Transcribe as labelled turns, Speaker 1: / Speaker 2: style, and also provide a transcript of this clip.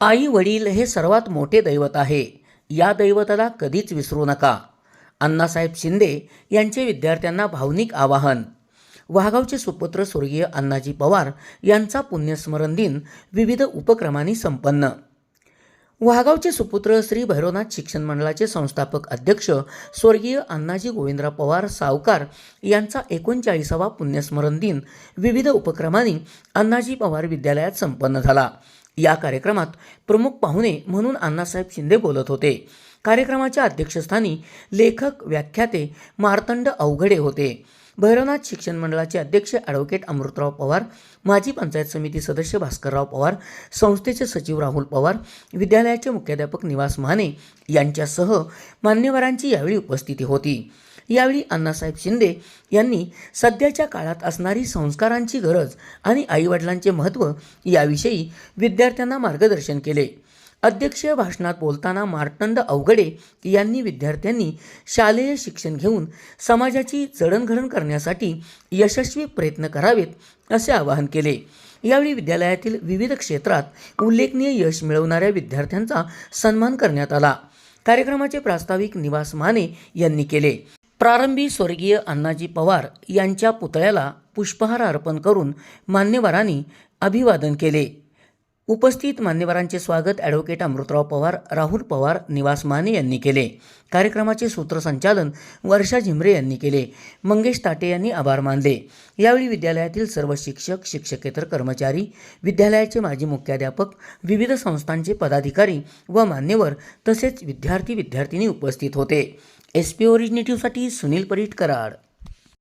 Speaker 1: आई वडील हे सर्वात मोठे दैवत आहे. या दैवताला कधीच विसरू नका. अण्णासाहेब शिंदे यांचे विद्यार्थ्यांना भावनिक आवाहन. वाघावचे सुपुत्र स्वर्गीय अण्णाजी पवार यांचा पुण्यस्मरण दिन विविध उपक्रमांनी संपन्न. वाघावचे सुपुत्र श्री भैरवनाथ शिक्षण मंडळाचे संस्थापक अध्यक्ष स्वर्गीय अण्णाजी गोविंदराव पवार सावकार यांचा एकोणचाळीसावा पुण्यस्मरण दिन विविध उपक्रमांनी अण्णाजी पवार विद्यालयात संपन्न झाला. या कार्यक्रमात प्रमुख पाहुणे म्हणून अण्णासाहेब शिंदे बोलत होते. कार्यक्रमाच्या अध्यक्षस्थानी लेखक व्याख्याते मार्तंड अवघडे होते. भैरवनाथ शिक्षण मंडळाचे अध्यक्ष ॲडव्होकेट अमृतराव पवार माजी पंचायत समिती सदस्य भास्करराव पवार संस्थेचे सचिव राहुल पवार विद्यालयाचे मुख्याध्यापक निवास माने यांच्यासह मान्यवरांची यावेळी उपस्थिती होती. यावेळी अण्णासाहेब शिंदे यांनी सध्याच्या काळात असणारी संस्कारांची गरज आणि आईवडिलांचे महत्त्व याविषयी विद्यार्थ्यांना मार्गदर्शन केले. अध्यक्षीय भाषणात बोलताना मार्तंड अवघडे यांनी विद्यार्थ्यांनी शालेय शिक्षण घेऊन समाजाची जडणघडण करण्यासाठी यशस्वी प्रयत्न करावेत असे आवाहन केले. यावेळी विद्यालयातील विविध क्षेत्रात उल्लेखनीय यश मिळवणाऱ्या विद्यार्थ्यांचा सन्मान करण्यात आला. कार्यक्रमाचे प्रास्ताविक निवास माने यांनी केले. प्रारंभी स्वर्गीय अण्णाजी पवार यांच्या पुतळ्याला पुष्पहार अर्पण करून मान्यवरांनी अभिवादन केले. उपस्थित मान्यवरांचे स्वागत ॲडव्होकेट अमृतराव पवार राहुल पवार निवास माने यांनी केले. कार्यक्रमाचे सूत्रसंचालन वर्षा झिमरे यांनी केले. मंगेश ताटे यांनी आभार मानले. यावेळी विद्यालयातील सर्व शिक्षक शिक्षकेतर कर्मचारी विद्यालयाचे माजी मुख्याध्यापक विविध संस्थांचे पदाधिकारी व मान्यवर तसेच विद्यार्थी विद्यार्थिनी उपस्थित होते. एस पी ओरिजिनेटिव्हसाठी सुनील परीट कराड.